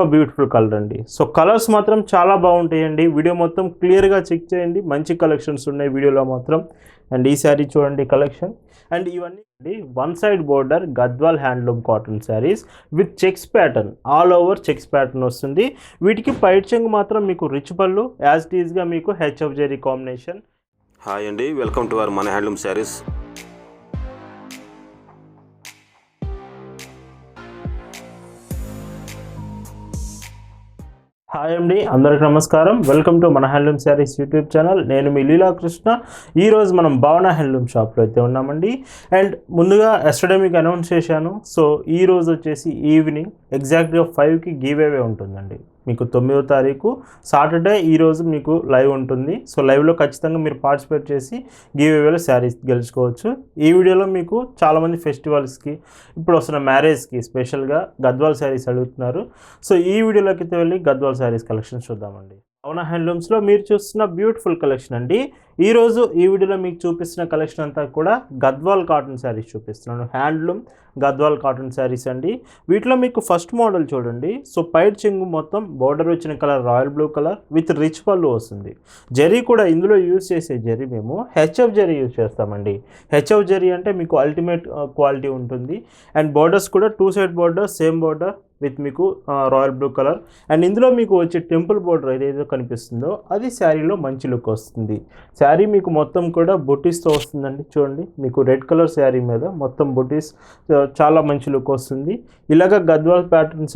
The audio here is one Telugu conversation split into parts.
ఇంకొక బ్యూటిఫుల్ కలర్ అండి. సో కలర్స్ మాత్రం చాలా బాగుంటాయండి. వీడియో మొత్తం క్లియర్గా చెక్ చేయండి. మంచి కలెక్షన్స్ ఉన్నాయి వీడియోలో మాత్రం. అండ్ ఈ శారీ చూడండి కలెక్షన్ అండ్ ఇవన్నీ one side border Gadwal handloom cotton saris with checks pattern all over checks pattern వస్తుంది. వీటికి పైట్ చెంగు మాత్రం మీకు రిచ్ పళ్ళు యాజ్ టీజ్గా మీకు హెచ్ఎఫ్ జెరీ కాంబినేషన్ హాయ్ అండి వెల్కమ్ టు అవర్ మన హ్యాండ్లూమ్ శారీస్ హాయ్ అండి అందరికి నమస్కారం. వెల్కమ్ టు మన హ్యాండ్లూమ్ శారీస్ యూట్యూబ్ ఛానల్ నేను మీ లీలా కృష్ణ. ఈరోజు మనం భావన హ్యాండ్లూమ్ షాప్లో అయితే ఉన్నామండి. అండ్ ముందుగా ఎస్టర్డే మీకు అనౌన్స్ చేశాను. సో ఈ రోజు వచ్చేసి ఈవినింగ్ ఎగ్జాక్ట్గా ఫైవ్కి గివ్ అవే ఉంటుందండి. మీకు తొమ్మిదో తారీఖు. సాటర్డే ఈరోజు మీకు లైవ్ ఉంటుంది. సో లైవ్లో ఖచ్చితంగా మీరు పార్టిసిపేట్ చేసి గివ్ అవేలో శారీస్ గెలుచుకోవచ్చు. ఈ వీడియోలో మీకు చాలామంది ఫెస్టివల్స్కి ఇప్పుడు వస్తున్న మ్యారేజ్కి స్పెషల్గా గద్వాల్ శారీస్ అడుగుతున్నారు. సో ఈ వీడియోలోకి అయితే వెళ్ళి గద్వాల్ శారీస్ కలెక్షన్ చూద్దామండి. అవునా హ్యాండ్లూమ్స్లో మీరు చూస్తున్న బ్యూటిఫుల్ కలెక్షన్ అండి. ఈరోజు ఈ వీడియోలో మీకు చూపిస్తున్న కలెక్షన్ అంతా కూడా గద్వాల్ కాటన్ శారీస్ చూపిస్తున్నాను. హ్యాండ్లూమ్ గద్వాల్ కాటన్ శారీస్ అండి. వీటిలో మీకు ఫస్ట్ మోడల్ చూడండి. సో పైడ్ చెంగు మొత్తం బోర్డర్ వచ్చిన colour royal blue colour with rich pallu వస్తుంది. జరీ కూడా ఇందులో యూజ్ చేసే జరీ మేము హెచ్ఎఫ్ జరీ యూజ్ చేస్తామండి. హెచ్ఎఫ్ జరీ అంటే మీకు అల్టిమేట్ క్వాలిటీ ఉంటుంది. అండ్ బోర్డర్స్ కూడా two side border same border with మీకు రాయల్ బ్లూ కలర్. అండ్ ఇందులో మీకు వచ్చే టెంపుల్ బోర్డర్ ఏదైతే కనిపిస్తుందో అది శారీలో మంచి లుక్ వస్తుంది. శారీ మీకు మొత్తం కూడా బొటీస్తో వస్తుందండి చూడండి. మీకు రెడ్ కలర్ శారీ మీద మొత్తం బొటీస్ చాలా మంచి లుక్ వస్తుంది. ఇలాగ గద్వాల్ ప్యాటర్న్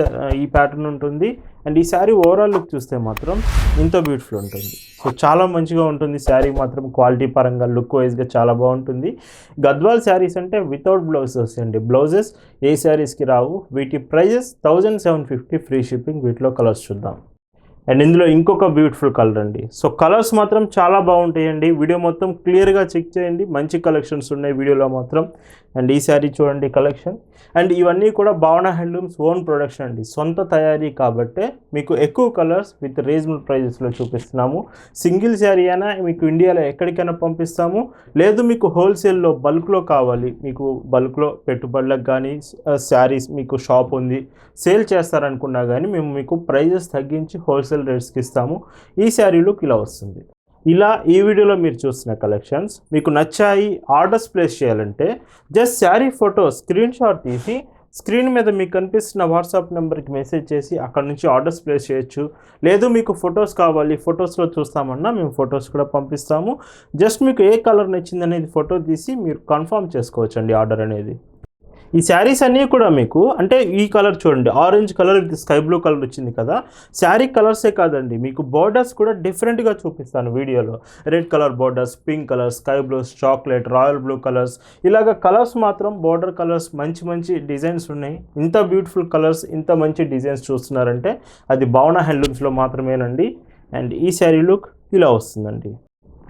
ఈ ప్యాటర్న్ ఉంటుంది. అండ్ ఈ శారీ ఓవరాల్ లుక్ చూస్తే మాత్రం ఇంత బ్యూటిఫుల్ ఉంటుంది. సో చాలా మంచిగా ఉంటుంది. శారీ మాత్రం క్వాలిటీ పరంగా లుక్ వైజ్గా చాలా బాగుంటుంది. గద్వాల్ శారీస్ అంటే వితౌట్ బ్లౌజెస్ అండి. బ్లౌజెస్ ఏ శారీస్కి రావు. వీటి prices thousand seven fifty free shipping వీటిలో కలర్స్ చూద్దాం. అండ్ ఇందులో ఇంకొక బ్యూటిఫుల్ కలర్ అండి. సో కలర్స్ మాత్రం చాలా బాగుంటాయండి. వీడియో మొత్తం క్లియర్గా చెక్ చేయండి. మంచి కలెక్షన్స్ ఉన్నాయి వీడియోలో మాత్రం. అండ్ ఈ శారీ చూడండి కలెక్షన్ అండ్ ఇవన్నీ కూడా భావన హ్యాండ్లూమ్స్ ఓన్ ప్రొడక్షన్ అండి. సొంత తయారీ కాబట్టే మీకు ఎక్కువ కలర్స్ విత్ రీజనబుల్ ప్రైజెస్లో చూపిస్తున్నాము. సింగిల్ శారీ అయినా మీకు ఇండియాలో ఎక్కడికైనా పంపిస్తాము. లేదు మీకు హోల్సేల్లో బల్క్లో కావాలి. మీకు బల్క్లో పెట్టుబడులకు కానీ శారీస్ uh, మీకు షాప్ ఉంది. సేల్ చేస్తారనుకున్నా కానీ మేము మీకు ప్రైజెస్ తగ్గించి హోల్సేల్ రేట్స్కి ఇస్తాము. ఈ శారీ లుక్ ఇలా వస్తుంది. ఇలా ఈ వీడియోలో మీరు చూసిన కలెక్షన్స్ మీకు నచ్చాయి ఆర్డర్స్ ప్లేస్ చేయాలంటే just sari photo screenshot తీసి స్క్రీన్ మీద మీకు కనిపిస్తున్న వాట్సాప్ నెంబర్కి మెసేజ్ చేసి అక్కడ నుంచి ఆర్డర్స్ ప్లేస్ చేయొచ్చు. లేదు మీకు ఫొటోస్ కావాలి ఫొటోస్లో చూస్తామన్నా మేము ఫొటోస్ కూడా పంపిస్తాము. జస్ట్ మీకు ఏ కలర్ నచ్చింది అనేది ఫోటో తీసి మీరు కన్ఫర్మ్ చేసుకోవచ్చండి ఆర్డర్ అనేది. ఈ శారీస్ అన్నీ కూడా మీకు అంటే ఈ కలర్ చూడండి orange colour sky blue colour వచ్చింది కదా. శారీ కలర్సే కాదండి మీకు బోర్డర్స్ కూడా డిఫరెంట్గా చూపిస్తాను వీడియోలో. Red colour borders pink colour sky blues chocolate royal blue colours ఇలాగ కలర్స్ మాత్రం బోర్డర్ కలర్స్ మంచి మంచి డిజైన్స్ ఉన్నాయి. ఇంత బ్యూటిఫుల్ కలర్స్ ఇంత మంచి డిజైన్స్ చూస్తున్నారంటే అది భావన హ్యాండ్లూమ్స్లో మాత్రమేనండి. అండ్ ఈ శారీ లుక్ ఇలా వస్తుందండి.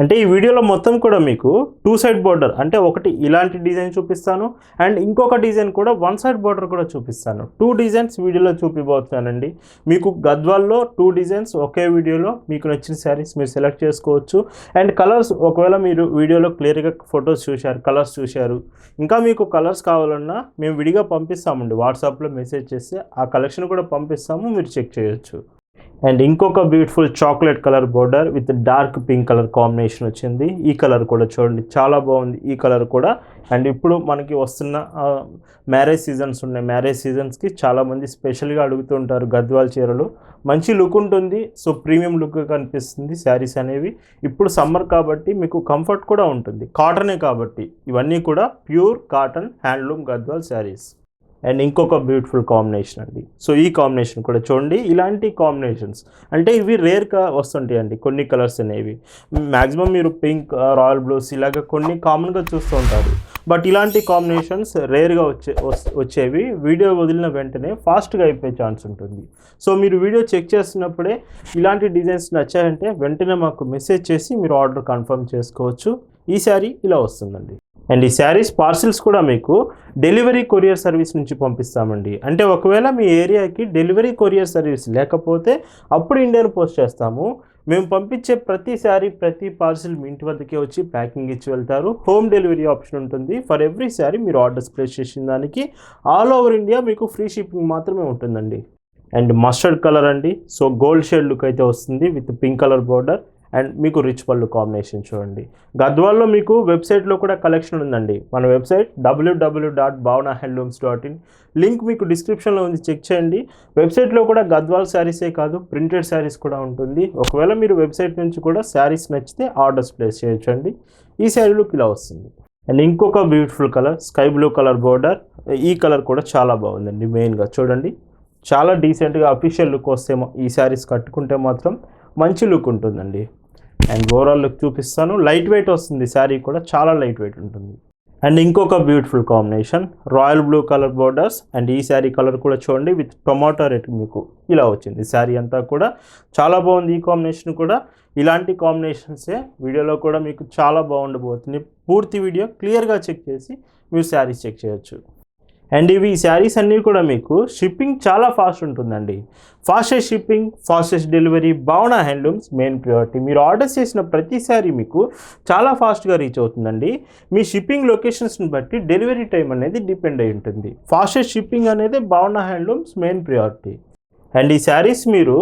అంటే ఈ వీడియోలో మొత్తం కూడా మీకు టూ సైడ్ బోర్డర్ అంటే ఒకటి ఇలాంటి డిజైన్ చూపిస్తాను అండ్ ఇంకొక డిజైన్ కూడా వన్ సైడ్ బోర్డర్ కూడా చూపిస్తాను. టూ డిజైన్స్ వీడియోలో చూపిపోతున్నానండి మీకు గద్వాల్లో టూ డిజైన్స్ ఒకే వీడియోలో మీకు నచ్చిన శారీస్ మీరు సెలెక్ట్ చేసుకోవచ్చు. అండ్ కలర్స్ ఒకవేళ మీరు వీడియోలో క్లియర్గా ఫొటోస్ చూశారు కలర్స్ చూశారు ఇంకా మీకు కలర్స్ కావాలన్నా మేము విడిగా పంపిస్తామండి. వాట్సాప్లో మెసేజ్ చేస్తే ఆ కలెక్షన్ కూడా పంపిస్తాము మీరు చెక్ చేయొచ్చు. అండ్ ఇంకొక beautiful chocolate colour border with dark pink colour combination వచ్చింది. ఈ కలర్ కూడా చూడండి చాలా బాగుంది. ఈ కలర్ కూడా. అండ్ ఇప్పుడు మనకి వస్తున్న మ్యారేజ్ సీజన్స్ ఉన్నాయి. మ్యారేజ్ సీజన్స్కి చాలామంది స్పెషల్గా అడుగుతుంటారు గద్వాల్ చీరలు. మంచి లుక్ ఉంటుంది. సో ప్రీమియం లుక్ కనిపిస్తుంది శారీస్ అనేవి. ఇప్పుడు సమ్మర్ కాబట్టి మీకు కంఫర్ట్ కూడా ఉంటుంది. కాటనే కాబట్టి. ఇవన్నీ కూడా pure cotton handloom Gadwal saris. And ఇంకొక బ్యూటిఫుల్ కాంబినేషన్ అండి. సో ఈ కాంబినేషన్ కూడా చూడండి. ఇలాంటి కాంబినేషన్స్ అంటే ఇవి రేర్గా వస్తుంటాయి అండి కొన్ని కలర్స్ అనేవి. మ్యాక్సిమం మీరు పింక్ రాయల్ బ్లూస్ ఇలాగ కొన్ని కామన్గా చూస్తూ ఉంటారు. బట్ ఇలాంటి కాంబినేషన్స్ రేర్గా వచ్చే వస్- వచ్చేవి వీడియో వదిలిన వెంటనే ఫాస్ట్గా అయిపోయే ఛాన్స్ ఉంటుంది. సో మీరు వీడియో చెక్ చేస్తున్నప్పుడే ఇలాంటి డిజైన్స్ నచ్చాయంటే వెంటనే మాకు మెసేజ్ చేసి మీరు ఆర్డర్ కన్ఫర్మ్ చేసుకోవచ్చు. ఈసారి ఇలా వస్తుందండి. అండ్ ఈ శారీస్ పార్సిల్స్ కూడా మీకు డెలివరీ కొరియర్ సర్వీస్ నుంచి పంపిస్తామండి. అంటే ఒకవేళ మీ ఏరియాకి డెలివరీ కొరియర్ సర్వీస్ లేకపోతే అప్పుడు ఇండియన్ పోస్ట్ చేస్తాము. మేము పంపించే ప్రతి శారీ ప్రతి పార్సిల్ మీ ఇంటి వద్దకే వచ్చి ప్యాకింగ్ ఇచ్చి వెళ్తారు. హోమ్ డెలివరీ ఆప్షన్ ఉంటుంది. ఫర్ ఎవ్రీ శారీ మీరు ఆర్డర్స్ ప్లేస్ చేసిన దానికి ఆల్ ఓవర్ ఇండియా మీకు ఫ్రీ షిప్పింగ్ మాత్రమే ఉంటుందండి. అండ్ మస్టర్డ్ కలర్ అండి. సో గోల్డ్ షేడ్ లుక్ అయితే వస్తుంది with pink colour border. And మీకు రిచ్ పళ్ళు కాంబినేషన్ చూడండి. గద్వాల్లో మీకు వెబ్సైట్లో కూడా కలెక్షన్ ఉందండి. మన website WWW dot Bhavana handlooms dot in link మీకు డిస్క్రిప్షన్లో ఉంది. చెక్ చేయండి. వెబ్సైట్లో కూడా గద్వాల్ శారీసే కాదు ప్రింటెడ్ శారీస్ కూడా ఉంటుంది. ఒకవేళ మీరు వెబ్సైట్ నుంచి కూడా శారీస్ నచ్చితే ఆర్డర్స్ ప్లేస్ చేయొచ్చండి. ఈ శారీ ఇలా వస్తుంది. అండ్ ఇంకొక beautiful colour sky blue colour border ఈ కలర్ కూడా చాలా బాగుందండి మెయిన్గా చూడండి. చాలా డీసెంట్గా అఫీషియల్ లుక్ వస్తే ఈ శారీస్ కట్టుకుంటే మాత్రం మంచి లుక్ ఉంటుందండి. అండ్ ఓవరాల్ లుక్ చూపిస్తాను. లైట్ వెయిట్ వస్తుంది. శారీ కూడా చాలా లైట్ వెయిట్ ఉంటుంది. అండ్ ఇంకొక beautiful combination royal blue colour borders and ఈ శారీ కలర్ కూడా చూడండి. విత్ టొమాటో రెడ్ మీకు ఇలా వచ్చింది. శారీ అంతా కూడా చాలా బాగుంది ఈ కాంబినేషన్ కూడా. ఇలాంటి కాంబినేషన్సే వీడియోలో కూడా మీకు చాలా బాగుండబోతుంది. పూర్తి వీడియో క్లియర్గా చెక్ చేసి మీరు శారీస్ చెక్ చేయొచ్చు. అండ్ ఇవి ఈ శారీస్ అన్నీ కూడా మీకు షిప్పింగ్ చాలా ఫాస్ట్ ఉంటుందండి. Fastest shipping fastest delivery Bhavana handlooms main priority మీరు ఆర్డర్ చేసిన ప్రతిసారి మీకు చాలా ఫాస్ట్గా రీచ్ అవుతుందండి. మీ షిప్పింగ్ లొకేషన్స్ని బట్టి డెలివరీ టైం అనేది డిపెండ్ అయి ఉంటుంది. ఫాస్టెస్ట్ షిప్పింగ్ అనేది భావన హ్యాండ్లూమ్స్ మెయిన్ ప్రియారిటీ అండ్ ఈ శారీస్ మీరు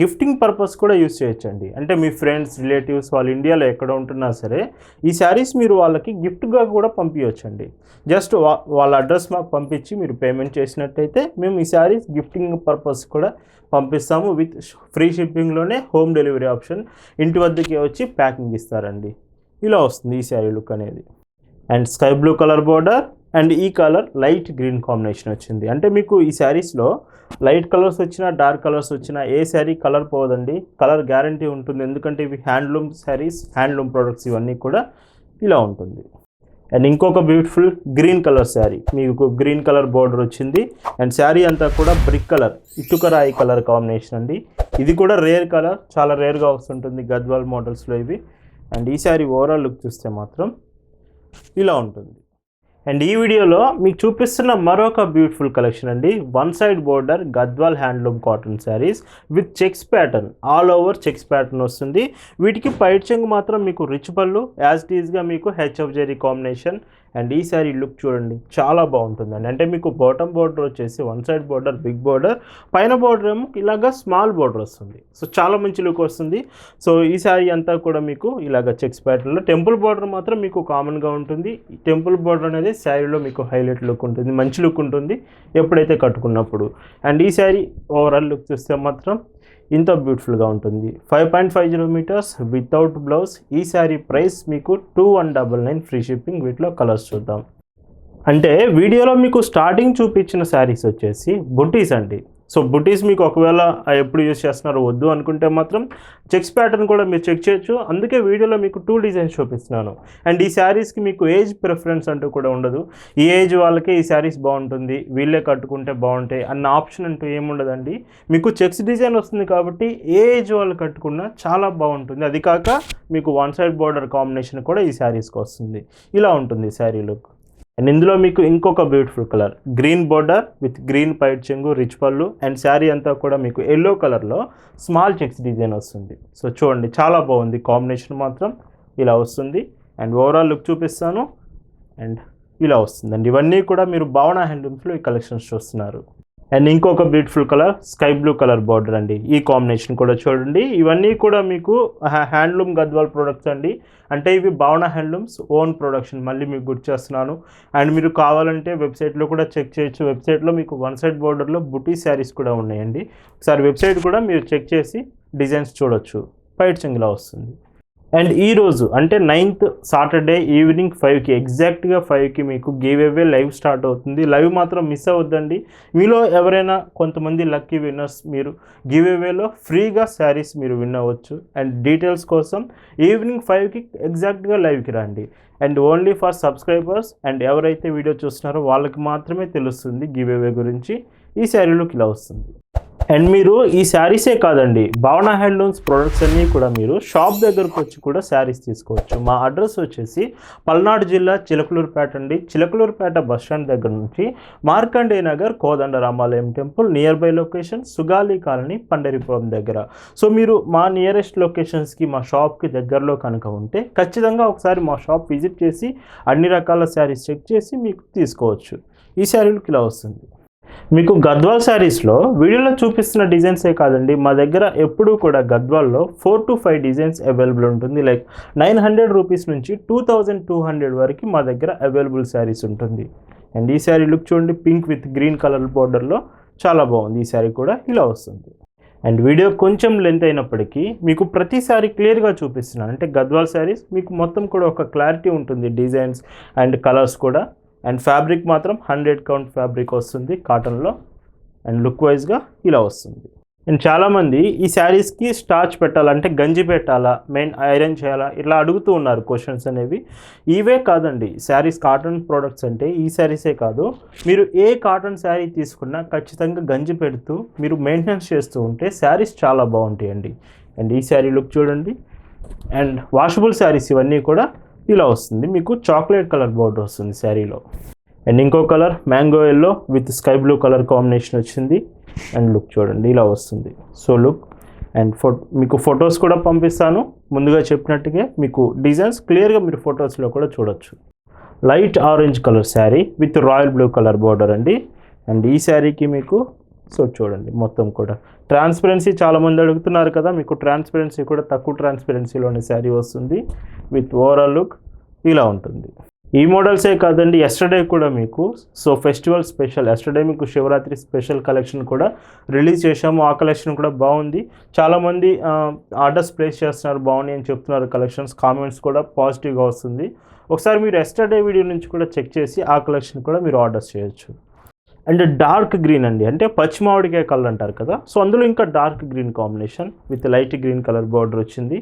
గిఫ్టింగ్ పర్పస్ కూడా యూస్ చేయొచ్చండి. అంటే మీ ఫ్రెండ్స్ రిలేటివ్స్ వాళ్ళు ఇండియాలో ఎక్కడ ఉంటున్నా సరే ఈ శారీస్ మీరు వాళ్ళకి గిఫ్ట్గా కూడా పంపించవచ్చండి జస్ట్ వా వాళ్ళ అడ్రస్ మాకు పంపించి మీరు పేమెంట్ చేసినట్టయితే మేము ఈ శారీస్ గిఫ్టింగ్ పర్పస్ కూడా పంపిస్తాము. విత్ ఫ్రీ షిప్పింగ్లోనే హోమ్ డెలివరీ ఆప్షన్ ఇంటి వద్దకే వచ్చి ప్యాకింగ్ ఇస్తారండి. ఇలా వస్తుంది ఈ శారీ లుక్ అనేది. And sky blue colour border and ఈ కలర్ లైట్ గ్రీన్ కాంబినేషన్ వచ్చింది. అంటే మీకు ఈ శారీస్లో లైట్ కలర్స్ వచ్చినా డార్క్ కలర్స్ వచ్చినా ఏ శారీ కలర్ పోదండి. కలర్ గ్యారంటీ ఉంటుంది. ఎందుకంటే ఇవి హ్యాండ్లూమ్ శారీస్ హ్యాండ్లూమ్ ప్రొడక్ట్స్ ఇవన్నీ కూడా ఇలా ఉంటుంది. అండ్ ఇంకొక బ్యూటిఫుల్ గ్రీన్ కలర్ శారీ. మీకు గ్రీన్ కలర్ బోర్డర్ వచ్చింది. అండ్ శారీ అంతా కూడా బ్రిక్ కలర్ ఇటుకరాయి కలర్ కాంబినేషన్ అండి. ఇది కూడా రేర్ కలర్ చాలా రేర్గా వస్తుంటుంది గద్వాల్ మోడల్స్లో ఇవి. అండ్ ఈ శారీ ఓవరాల్ లుక్ చూస్తే మాత్రం ఇలా ఉంటుంది. అండ్ ఈ వీడియోలో మీకు చూపిస్తున్న మరొక బ్యూటిఫుల్ కలెక్షన్ అండి. One side border Gadwal handloom cotton saris with checks pattern all over checks pattern వస్తుంది. వీటికి పైట్ చెంగు మాత్రం మీకు రిచ్ పళ్ళు యాజ్ టీజ్గా మీకు హెచ్ఎఫ్ జెరీ కాంబినేషన్ అండ్ ఈ లుక్ చూడండి చాలా బాగుంటుందండి. అంటే మీకు బాటమ్ బోర్డర్ వచ్చేసి one side border big border పైన బోర్డర్ ఏమో ఇలాగ స్మాల్ బోర్డర్ వస్తుంది. సో చాలా మంచి లుక్ వస్తుంది. సో ఈ శారీ అంతా కూడా మీకు ఇలాగ చెక్స్ ప్యాటర్న్లో టెంపుల్ బోర్డర్ మాత్రం మీకు కామన్గా ఉంటుంది. ఈ టెంపుల్ బోర్డర్ అనేది శారీలో మీకు హైలైట్ లుక్ ఉంటుంది మంచి లుక్ ఉంటుంది ఎప్పుడైతే కట్టుకున్నప్పుడు. అండ్ ఈ శారీ ఓవరాల్ లుక్ చూస్తే మాత్రం ఇంత బ్యూటిఫుల్గా ఉంటుంది. Five point five zero meters without blouse. ఈ శారీ ప్రైస్ మీకు two one double nine free shipping వీటిలో కలర్స్ చూద్దాం. అంటే వీడియోలో మీకు స్టార్టింగ్ చూపించిన శారీస్ వచ్చేసి బుట్టీస్ అండి. సో బుటీస్ మీకు ఒకవేళ ఎప్పుడు యూస్ చేస్తున్నారో వద్దు అనుకుంటే మాత్రం చెక్స్ ప్యాటర్న్ కూడా మీరు చెక్ చేయొచ్చు. అందుకే వీడియోలో మీకు టూ డిజైన్స్ చూపిస్తున్నాను. అండ్ ఈ శారీస్కి మీకు ఏజ్ ప్రిఫరెన్స్ అంటూ కూడా ఉండదు. ఈ ఏజ్ వాళ్ళకే ఈ శారీస్ బాగుంటుంది వీళ్ళే కట్టుకుంటే బాగుంటాయి అన్న ఆప్షన్ అంటూ ఏముండదండి మీకు చెక్స్ డిజైన్ వస్తుంది కాబట్టి ఏ ఏజ్ వాళ్ళు కట్టుకున్నా చాలా బాగుంటుంది. అది కాక మీకు వన్ సైడ్ బార్డర్ కాంబినేషన్ కూడా ఈ శారీస్కి వస్తుంది. ఇలా ఉంటుంది శారీ లుక్. అండ్ ఇందులో మీకు ఇంకొక beautiful colour green border with green పైట్ చెంగు రిచ్ పళ్ళు అండ్ శారీ అంతా కూడా మీకు ఎల్లో కలర్లో స్మాల్ చెక్స్ డిజైన్ వస్తుంది. సో చూడండి చాలా బాగుంది. కాంబినేషన్ మాత్రం ఇలా వస్తుంది. అండ్ ఓవరాల్ లుక్ చూపిస్తాను. అండ్ ఇలా వస్తుందండి. ఇవన్నీ కూడా మీరు భావన హ్యాండ్లూమ్స్లో ఈ కలెక్షన్స్ చూస్తున్నారు. అండ్ ఇంకొక beautiful colour sky blue colour border అండి. ఈ కాంబినేషన్ కూడా చూడండి. ఇవన్నీ కూడా మీకు హ్యాండ్లూమ్ గద్వాల్ ప్రొడక్ట్స్ అండి. అంటే ఇవి భావన హ్యాండ్లూమ్స్ ఓన్ ప్రొడక్షన్ మళ్ళీ మీకు గుర్తు చేస్తున్నాను. అండ్ మీరు కావాలంటే వెబ్సైట్లో కూడా చెక్ చేయొచ్చు. వెబ్సైట్లో మీకు వన్ సైడ్ బోర్డర్లో బుటీ శారీస్ కూడా ఉన్నాయండి. ఒకసారి వెబ్సైట్ కూడా మీరు చెక్ చేసి డిజైన్స్ చూడొచ్చు. పైట్ చెంగులా వస్తుంది. అండ్ ఈరోజు అంటే నైన్త్ సాటర్డే ఈవినింగ్ ఫైవ్కి ఎగ్జాక్ట్గా ఫైవ్కి మీకు గివ్ అవే లైవ్ స్టార్ట్ అవుతుంది. లైవ్ మాత్రం మిస్ అవ్వద్దండి. మీలో ఎవరైనా కొంతమంది లక్కీ విన్నర్స్ మీరు గివ్ అవేలో ఫ్రీగా శారీస్ మీరు విన్ అవ్వచ్చు. అండ్ డీటెయిల్స్ కోసం ఈవినింగ్ ఫైవ్కి ఎగ్జాక్ట్గా లైవ్కి రండి. And only for subscribers and ఎవరైతే వీడియో చూస్తున్నారో వాళ్ళకి మాత్రమే తెలుస్తుంది గివ్ అవే గురించి. ఈ శారీలోకి ఇలా వస్తుంది. అండ్ మీరు ఈ శారీసే కాదండి భావన హ్యాండ్లూమ్స్ ప్రొడక్ట్స్ అన్నీ కూడా మీరు షాప్ దగ్గరకు వచ్చి కూడా శారీస్ తీసుకోవచ్చు. మా అడ్రస్ వచ్చేసి పల్నాడు జిల్లా చిలకలూరుపేట అండి. చిలకలూరుపేట బస్ స్టాండ్ దగ్గర నుంచి Markande Nagar Kodanda Ramalayam temple near by location Sugali colony Pandaripuram దగ్గర. సో మీరు మా నియరెస్ట్ లొకేషన్స్కి మా షాప్కి దగ్గరలో కనుక ఉంటే ఖచ్చితంగా ఒకసారి మా షాప్ విజిట్ చేసి అన్ని రకాల శారీస్ చెక్ చేసి మీకు తీసుకోవచ్చు. ఈ శారీలకు ఇలా వస్తుంది. మీకు గద్వాల్ శారీస్లో వీడియోలో చూపిస్తున్న డిజైన్సే కాదండి. మా దగ్గర ఎప్పుడూ కూడా గద్వాల్లో four to five designs available ఉంటుంది. లైక్ నైన్ హండ్రెడ్ రూపీస్ నుంచి టూ థౌజండ్ టూ హండ్రెడ్ వరకు మా దగ్గర అవైలబుల్ శారీస్ ఉంటుంది. అండ్ ఈ శారీ లుక్ చూడండి పింక్ విత్ గ్రీన్ కలర్ బార్డర్లో చాలా బాగుంది. ఈ శారీ కూడా ఇలా వస్తుంది. అండ్ వీడియో కొంచెం లెంత్ అయినప్పటికీ మీకు ప్రతిసారి క్లియర్గా చూపిస్తున్నాను. అంటే గద్వాల్ శారీస్ మీకు మొత్తం కూడా ఒక క్లారిటీ ఉంటుంది డిజైన్స్ అండ్ కలర్స్ కూడా. అండ్ ఫ్యాబ్రిక్ మాత్రం హండ్రెడ్ కౌంట్ ఫ్యాబ్రిక్ వస్తుంది కాటన్లో. అండ్ లుక్ వైజ్గా ఇలా వస్తుంది. అండ్ చాలామంది ఈ శారీస్కి స్టార్చ్ పెట్టాలంటే గంజి పెట్టాలా మెయిన్ ఐరన్ చేయాలా ఇట్లా అడుగుతూ ఉన్నారు క్వశ్చన్స్ అనేవి. ఇవే కాదండి శారీస్ కాటన్ ప్రోడక్ట్స్ అంటే ఈ శారీసే కాదు. మీరు ఏ కాటన్ శారీ తీసుకున్నా ఖచ్చితంగా గంజి పెడుతూ మీరు మెయింటెనెన్స్ చేస్తూ ఉంటే శారీస్ చాలా బాగుంటాయండి. అండ్ ఈ శారీ లుక్ చూడండి. అండ్ వాషబుల్ శారీస్ ఇవన్నీ కూడా ఇలా వస్తుంది. మీకు చాక్లెట్ కలర్ బోర్డర్ వస్తుంది శారీలో. అండ్ ఇంకో colour mango yellow with sky blue colour combination వచ్చింది. అండ్ లుక్ చూడండి ఇలా వస్తుంది. సో లుక్ అండ్ ఫో మీకు ఫొటోస్ కూడా పంపిస్తాను. ముందుగా చెప్పినట్టుగా మీకు డిజైన్స్ క్లియర్గా మీరు ఫొటోస్లో కూడా చూడొచ్చు. Light orange colour sari with royal blue colour border అండి. అండ్ ఈ శారీకి మీకు సో చూడండి మొత్తం కూడా. ట్రాన్స్పరెన్సీ చాలామంది అడుగుతున్నారు కదా మీకు ట్రాన్స్పరెన్సీ కూడా తక్కువ ట్రాన్స్పరెన్సీలోనే శారీ వస్తుంది. విత్ ఓవరాల్ లుక్ ఇలా ఉంటుంది. ఈ మోడల్సే కాదండి ఎస్టర్డే కూడా మీకు సో ఫెస్టివల్ స్పెషల్ ఎస్టర్డే మీకు శివరాత్రి స్పెషల్ కలెక్షన్ కూడా రిలీజ్ చేశాము. ఆ కలెక్షన్ కూడా బాగుంది. చాలామంది ఆర్డర్స్ ప్లేస్ చేస్తున్నారు బాగున్నాయి అని చెప్తున్నారు కలెక్షన్స్ కామెంట్స్ కూడా పాజిటివ్గా వస్తుంది. ఒకసారి మీరు ఎస్టర్డే వీడియో నుంచి కూడా చెక్ చేసి ఆ కలెక్షన్ కూడా మీరు ఆర్డర్స్ చేయొచ్చు. అండ్ డార్క్ గ్రీన్ అండి అంటే పచ్చి మామిడికాయ కలర్ అంటారు కదా సో అందులో ఇంకా dark green combination with light green colour border వచ్చింది.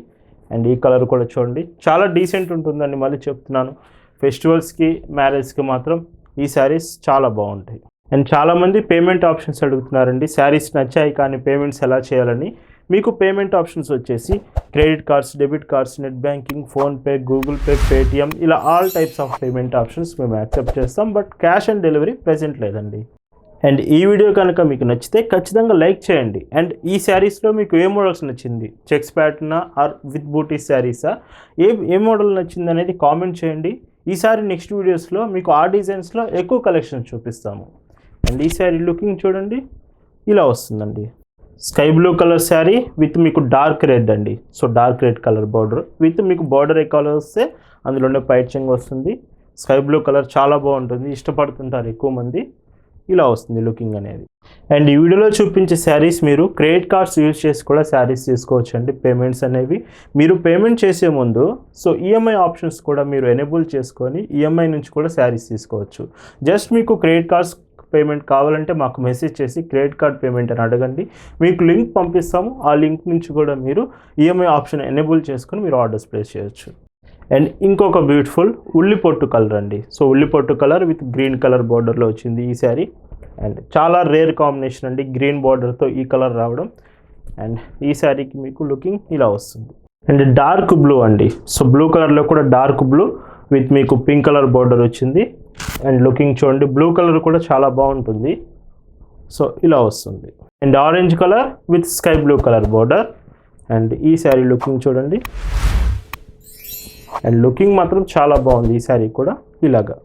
అండ్ ఈ కలర్ కూడా చూడండి. చాలా డీసెంట్ ఉంటుందండి మళ్ళీ చెప్తున్నాను. ఫెస్టివల్స్కి మ్యారేజ్కి మాత్రం ఈ శారీస్ చాలా బాగుంటాయి. అండ్ చాలామంది పేమెంట్ ఆప్షన్స్ అడుగుతున్నారండి. శారీస్ నచ్చాయి కానీ పేమెంట్స్ ఎలా చేయాలని. మీకు పేమెంట్ ఆప్షన్స్ వచ్చేసి credit cards debit cards net banking PhonePe Google Pay Paytm ఇలా all types of payment options మేము యాక్సెప్ట్ చేస్తాం. But cash on delivery present లేదండి. అండ్ ఈ వీడియో కనుక మీకు నచ్చితే ఖచ్చితంగా లైక్ చేయండి. అండ్ ఈ శారీస్లో మీకు ఏ మోడల్స్ నచ్చింది? చెక్స్ ప్యాటర్నా ఆర్ విత్ బూటీ శారీసా? ఏ ఏ మోడల్ నచ్చింది అనేది కామెంట్ చేయండి. ఈసారి నెక్స్ట్ వీడియోస్లో మీకు ఆ డిజైన్స్లో ఎక్కువ కలెక్షన్ చూపిస్తాము. అండ్ ఈ శారీ లుకింగ్ చూడండి. ఇలా వస్తుందండి. Sky blue colour sari with మీకు డార్క్ రెడ్ అండి. So dark red colour border with మీకు బార్డర్ ఏ కలర్ వస్తే అందులోనే పైచింగ్ వస్తుంది. స్కై బ్లూ కలర్ చాలా బాగుంటుంది. ఇష్టపడుతుంటారు ఎక్కువ మంది. ఇలా వస్తుంది లుకింగ్ అనేది. అండ్ ఈ వీడియోలో చూపించే శారీస్ మీరు క్రెడిట్ కార్డ్స్ యూజ్ చేసి కూడా శారీస్ తీసుకోవచ్చు అండి పేమెంట్స్ అనేవి మీరు పేమెంట్ చేసే ముందు సో ఈఎంఐ ఆప్షన్స్ కూడా మీరు ఎనేబుల్ చేసుకొని ఈఎంఐ నుంచి కూడా శారీస్ తీసుకోవచ్చు. జస్ట్ మీకు క్రెడిట్ కార్డ్స్ పేమెంట్ కావాలంటే మాకు మెసేజ్ చేసి క్రెడిట్ కార్డ్ పేమెంట్ అని అడగండి. మీకు లింక్ పంపిస్తాము. ఆ లింక్ నుంచి కూడా మీరు ఈఎంఐ ఆప్షన్ ఎనేబుల్ చేసుకొని మీరు ఆర్డర్స్ ప్లేస్ చేయొచ్చు. అండ్ ఇంకొక బ్యూటిఫుల్ ఉల్లిపొట్టు కలర్ అండి. సో ఉల్లిపొట్టు కలర్ విత్ గ్రీన్ కలర్ బార్డర్లో వచ్చింది ఈ శారీ అండ్ చాలా రేర్ కాంబినేషన్ అండి. గ్రీన్ బార్డర్తో ఈ కలర్ రావడం. అండ్ ఈ శారీకి మీకు లుకింగ్ ఇలా వస్తుంది. అండ్ డార్క్ బ్లూ అండి. సో బ్లూ కలర్లో కూడా డార్క్ బ్లూ విత్ మీకు పింక్ కలర్ బార్డర్ వచ్చింది. అండ్ లుకింగ్ చూడండి బ్లూ కలర్ కూడా చాలా బాగుంటుంది. సో ఇలా వస్తుంది. And orange colour with sky blue colour border and ఈ శారీ లుకింగ్ చూడండి. అండ్ లుకింగ్ మాత్రం చాలా బాగుంది ఈ శారీ కూడా ఇలాగా.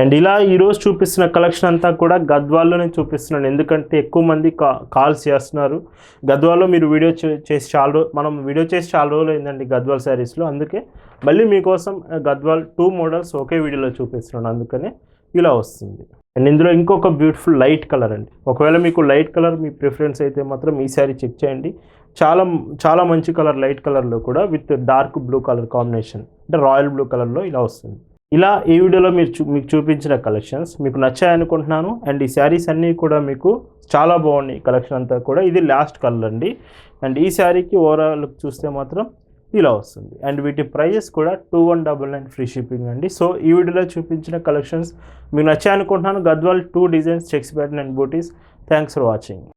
అండ్ ఇలా ఈరోజు చూపిస్తున్న కలెక్షన్ అంతా కూడా గద్వాల్లోనే చూపిస్తున్నాను. ఎందుకంటే ఎక్కువ మంది కా కాల్స్ చేస్తున్నారు. గద్వాల్లో మీరు వీడియో చేసి చాలా రోజు మనం వీడియో చేసి చాలా రోజులు అయిందండి గద్వాల్ శారీస్లో అందుకే మళ్ళీ మీకోసం గద్వాల్ టూ మోడల్స్ ఒకే వీడియోలో చూపిస్తున్నాను. అందుకనే ఇలా వస్తుంది. అండ్ ఇందులో ఇంకొక బ్యూటిఫుల్ లైట్ కలర్ అండి. ఒకవేళ మీకు లైట్ కలర్ మీ ప్రిఫరెన్స్ అయితే మాత్రం ఈ శారీ చెక్ చేయండి. చాలా చాలా మంచి కలర్ లైట్ కలర్లో కూడా with dark blue colour combination అంటే రాయల్ బ్లూ కలర్లో ఇలా వస్తుంది. ఇలా ఈ వీడియోలో మీరు చూ మీకు చూపించిన కలెక్షన్స్ మీకు నచ్చాయనుకుంటున్నాను. అండ్ ఈ శారీస్ అన్నీ కూడా మీకు చాలా బాగున్నాయి. కలెక్షన్ అంతా కూడా ఇది లాస్ట్ కలర్ అండి. అండ్ ఈ శారీకి ఓవరాల్ చూస్తే మాత్రం ఇలా వస్తుంది. అండ్ వీటి ప్రైజెస్ కూడా two one double nine free shipping అండి. సో ఈ వీడియోలో చూపించిన కలెక్షన్స్ మీకు నచ్చాయనుకుంటున్నాను. గద్వాల్ టూ డిజైన్స్ చెక్స్ బ్యాట్ అండ్ బూటీస్ థ్యాంక్స్ ఫర్ వాచింగ్